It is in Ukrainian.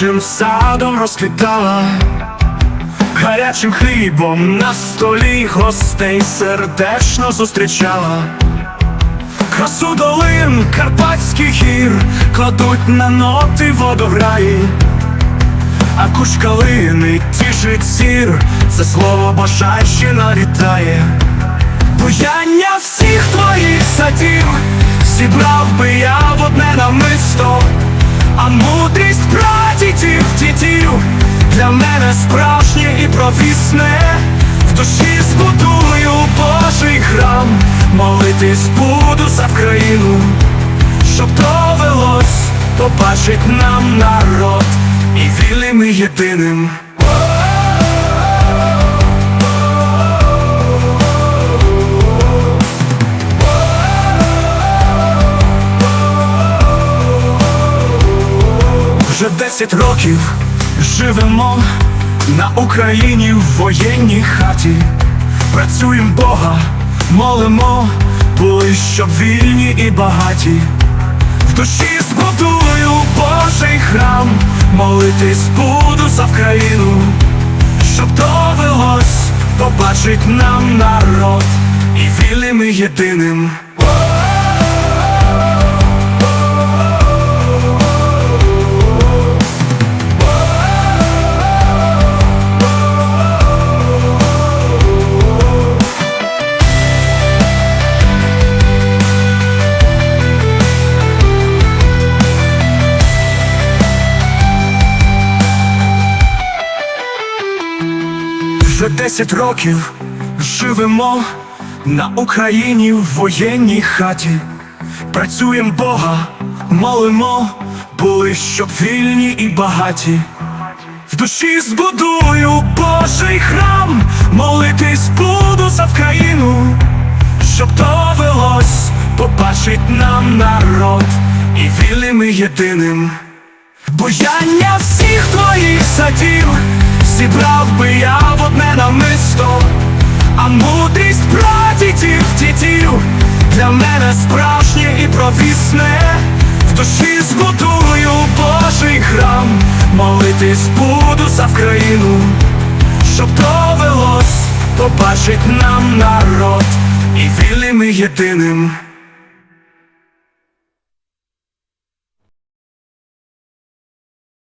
квітучим садом розквітала, гарячим хлібом на столі гостей сердечно зустрічала. Красу долин карпатських гір кладуть на ноти водограї, а куш калини тішить сір, це слово бажайщина вітає. Буяння всіх твоїх садів зібрав би я в одне намисто, а мудрість провісне. В душі збудую Божий храм, молитись буду за Вкраїну, щоб довелось побачить нам народ і вільним і єдиним. Вже десять років живемо на Україні в воєнній хаті. Працюємо Бога, молимо, були щоб вільні і багаті. В душі збудую Божий храм, молитись буду за Вкраїну, щоб довелось побачить нам народ і вільним і єдиним. Вже десять років живемо на Україні в воєнній хаті. Працюємо Бога, молимо, були щоб вільні і багаті. В душі збудую Божий храм, молитись буду за Вкраїну, щоб довелось побачить нам народ і вільним і єдиним. Буяння всіх твоїх садів зібрав би я а мудрість прадідів дітів для мене справжнє і провісне. В душі збудую Божий храм, молитись буду за Вкраїну, щоб довелось побачить нам народ і вільним і єдиним.